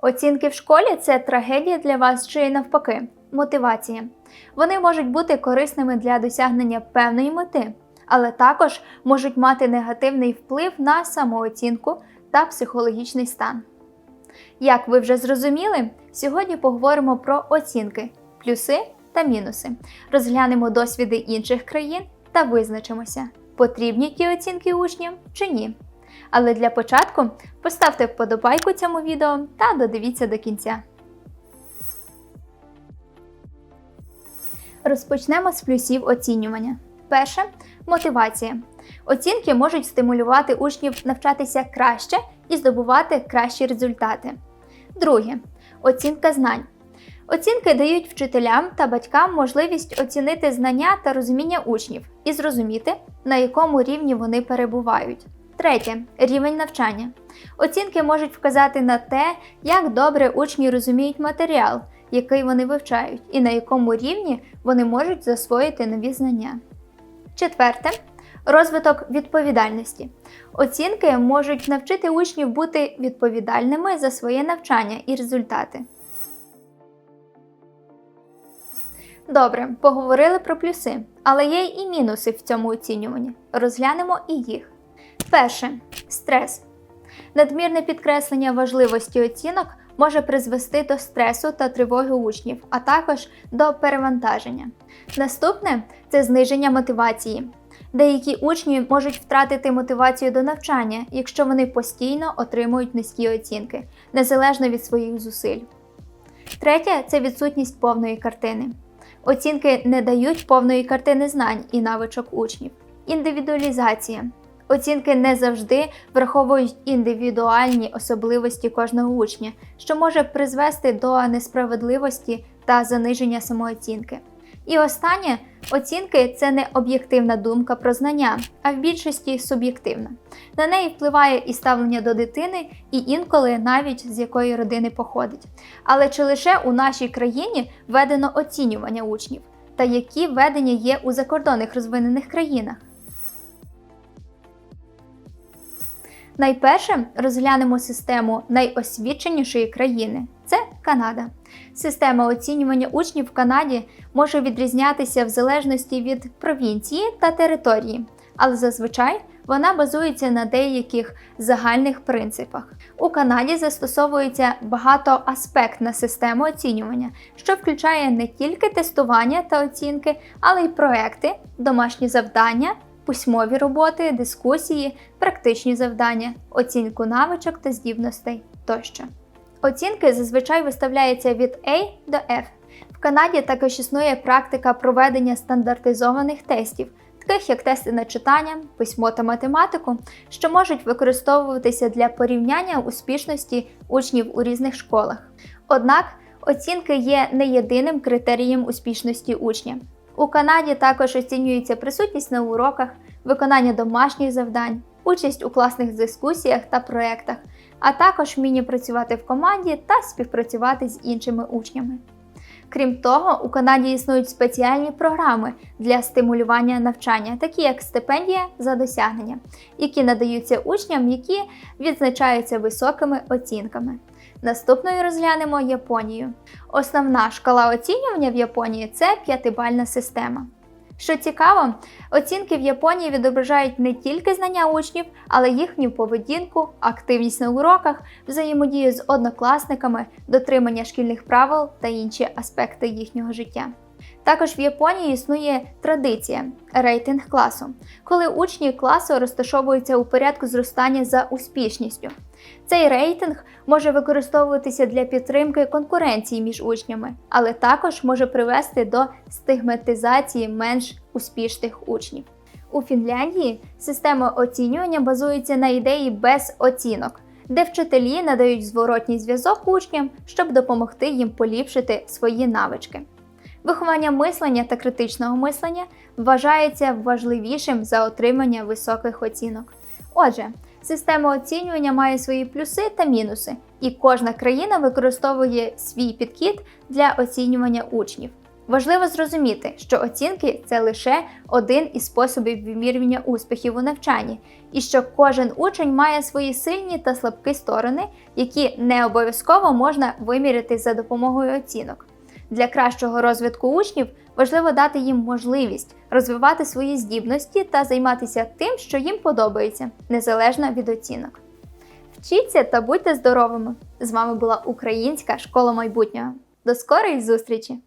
Оцінки в школі це трагедія для вас чи навпаки, мотивація. Вони можуть бути корисними для досягнення певної мети, але також можуть мати негативний вплив на самооцінку та психологічний стан. Як ви вже зрозуміли, сьогодні поговоримо про оцінки, плюси та мінуси. Розглянемо досвіди інших країн та визначимося, потрібні ті оцінки учням чи ні. Але для початку поставте вподобайку цьому відео та додивіться до кінця. Розпочнемо з плюсів оцінювання. Перше мотивація. Оцінки можуть стимулювати учнів навчатися краще і здобувати кращі результати. Друге оцінка знань. Оцінки дають вчителям та батькам можливість оцінити знання та розуміння учнів і зрозуміти, на якому рівні вони перебувають. Третє рівень навчання. Оцінки можуть вказати на те, як добре учні розуміють матеріал, який вони вивчають, і на якому рівні вони можуть засвоїти нові знання. Четверте розвиток відповідальності. Оцінки можуть навчити учнів бути відповідальними за своє навчання і результати. Добре, поговорили про плюси, але є і мінуси в цьому оцінюванні. Розглянемо і їх. Перше стрес. Надмірне підкреслення важливості оцінок може призвести до стресу та тривоги учнів, а також до перевантаження. Наступне це зниження мотивації. Деякі учні можуть втратити мотивацію до навчання, якщо вони постійно отримують низькі оцінки, незалежно від своїх зусиль. Третє це відсутність повної картини. Оцінки не дають повної картини знань і навичок учнів. Індивідуалізація. Оцінки не завжди враховують індивідуальні особливості кожного учня, що може призвести до несправедливості та заниження самооцінки. І останнє оцінки це не об'єктивна думка про знання, а в більшості суб'єктивна. На неї впливає і ставлення до дитини, і інколи навіть з якої родини походить. Але чи лише у нашій країні введено оцінювання учнів, та які введення є у закордонних розвинених країнах? Найперше розглянемо систему найосвіченішої країни це Канада. Система оцінювання учнів в Канаді може відрізнятися в залежності від провінції та території, але зазвичай вона базується на деяких загальних принципах. У Канаді застосовується багатоаспектна система оцінювання, що включає не тільки тестування та оцінки, але й проекти, домашні завдання письмові роботи, дискусії, практичні завдання, оцінку навичок та здібностей тощо. Оцінки зазвичай виставляються від A до F. В Канаді також існує практика проведення стандартизованих тестів, таких як тести на читання, письмо та математику, що можуть використовуватися для порівняння успішності учнів у різних школах. Однак оцінки є не єдиним критерієм успішності учня. У Канаді також оцінюється присутність на уроках, виконання домашніх завдань, участь у класних дискусіях та проєктах, а також вміння працювати в команді та співпрацювати з іншими учнями. Крім того, у Канаді існують спеціальні програми для стимулювання навчання, такі як стипендія за досягнення, які надаються учням, які відзначаються високими оцінками. Наступною розглянемо Японію. Основна шкала оцінювання в Японії це п'ятибальна система. Що цікаво, оцінки в Японії відображають не тільки знання учнів, але їхню поведінку, активність на уроках, взаємодію з однокласниками, дотримання шкільних правил та інші аспекти їхнього життя. Також в Японії існує традиція рейтинг класу, коли учні класу розташовуються у порядку зростання за успішністю. Цей рейтинг може використовуватися для підтримки конкуренції між учнями, але також може привести до стигматизації менш успішних учнів. У Фінляндії система оцінювання базується на ідеї без оцінок, де вчителі надають зворотній зв'язок учням, щоб допомогти їм поліпшити свої навички. Виховання мислення та критичного мислення вважається важливішим за отримання високих оцінок. Отже, система оцінювання має свої плюси та мінуси, і кожна країна використовує свій підхід для оцінювання учнів. Важливо зрозуміти, що оцінки це лише один із способів вимірювання успіхів у навчанні, і що кожен учень має свої сильні та слабкі сторони, які не обов'язково можна виміряти за допомогою оцінок. Для кращого розвитку учнів важливо дати їм можливість розвивати свої здібності та займатися тим, що їм подобається, незалежно від оцінок. Вчіться та будьте здоровими! З вами була Українська школа майбутнього. До скорої зустрічі!